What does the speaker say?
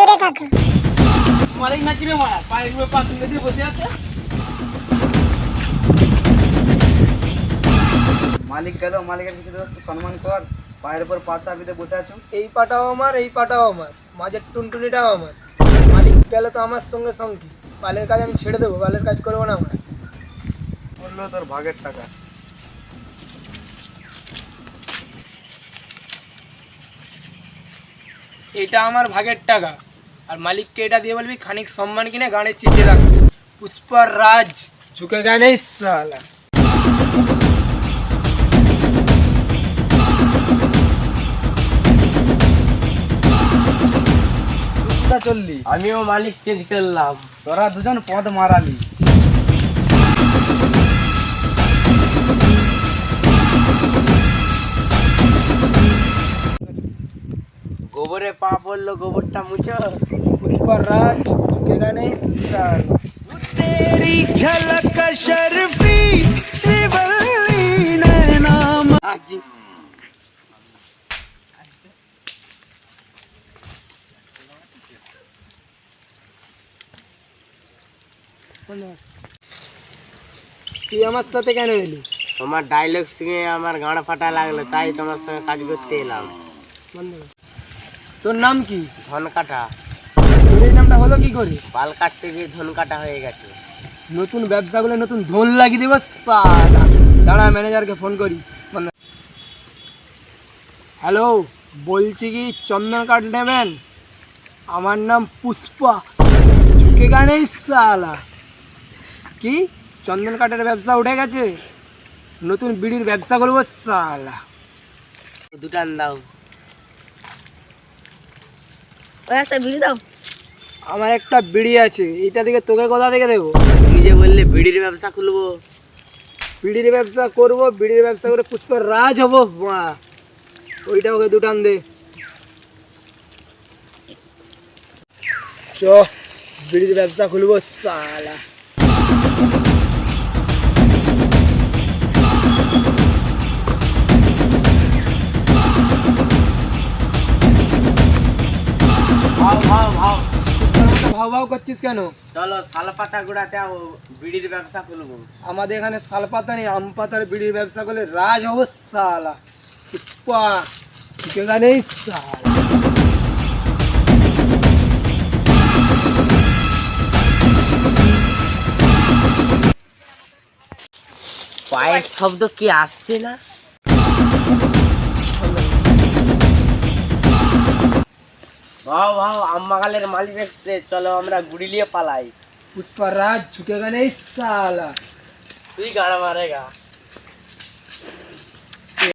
দূরে থাকো। মালিক মারা পায়ের উপরে পা তুলে দিয়ে বসে আছে? মালিক গেল মালিকের কিছু সম্মান কর। পায়ের উপর পা চাপিতে বসে আছো। এই পাটাও আমার এই পাটাও আমার। মাঝের টুনটুনিটাও আমার। মালিক গেলে তো আমার সঙ্গে সঙ্গে। পালের কাজ আমি ছেড়ে দেবো পালের কাজ করব না আমরা। বলল তোর ভাগের টাকা। এটা আমার ভাগের টাকা। আর মালিককে এটা দিয়ে বলবি খানিক সম্মান কিনে গানে চিঠি রাখতে পুষ্পার রাজ ঝুঁকে গানে সালা চললি। আমিও মালিক চেঞ্জ করলাম। তোরা দুজন পদ মারালি। গোবরে পা পড়ল গোবরটা মুছো। পুষ্পার রাজ ঝুঁকে গানে সালা तेरी झलक शर्फी श्रीवल्ली नैनाम আজ তুই আমার সাথে কেন এলি তোমার ডায়লগ শুনে আমার গাঁড় ফাটা লাগলো তাই তোমার সঙ্গে কাজ করতে এলাম বন্ধ কর। তোর নাম কি ধন নামটা হলো কি করে? পাল কাটতে গিয়ে ধন কাটা হয়ে গেছে। নতুন ব্যবসাগুলো নতুন ধন লাগিয়ে দেবো সালা দাঁড়া ম্যানেজারকে ফোন করি। হ্যালো বলছি কি চন্দন কাঠ নেবেন আমার নাম পুষ্পা। ঝুঁকে গানেই সালা কি? চন্দন কাঠের ব্যবসা উঠে গেছে? নতুন বিড়ির ব্যবসা করব সালা দুটান দাও। একটা বিড়ি দাও। আমার একটা বিড়ি আছে এটা থেকে তোকে কোথা থেকে দেবো। তুমি যে বললে বিড়ির ব্যবসা খুলবো। বিড়ির ব্যবসা করব বিড়ির ব্যবসা করে পুষ্পের রাজ হব মা ওইটা ওকে দুটান দে। চ বিড়ির ব্যবসা খুলবো সালা। ভাও ভাও করছিস কেন? চলো শালপাতা গুড়াতে বিড়ির ব্যবসা খুলবো। আমাদের এখানে শালপাতা নেই আম পাতার বিড়ির ব্যবসা করলে রাজ হব সালা পুষ্পা সালা পায়ের শব্দ কি আসছে না? ভাও ভাও আম্মাগালের মালিক এসছে চলো আমরা গুড়ি নিয়ে পালাই পুষ্পা রাজ ঝুঁকে গেলে সালা তুই গাড়া মারেগা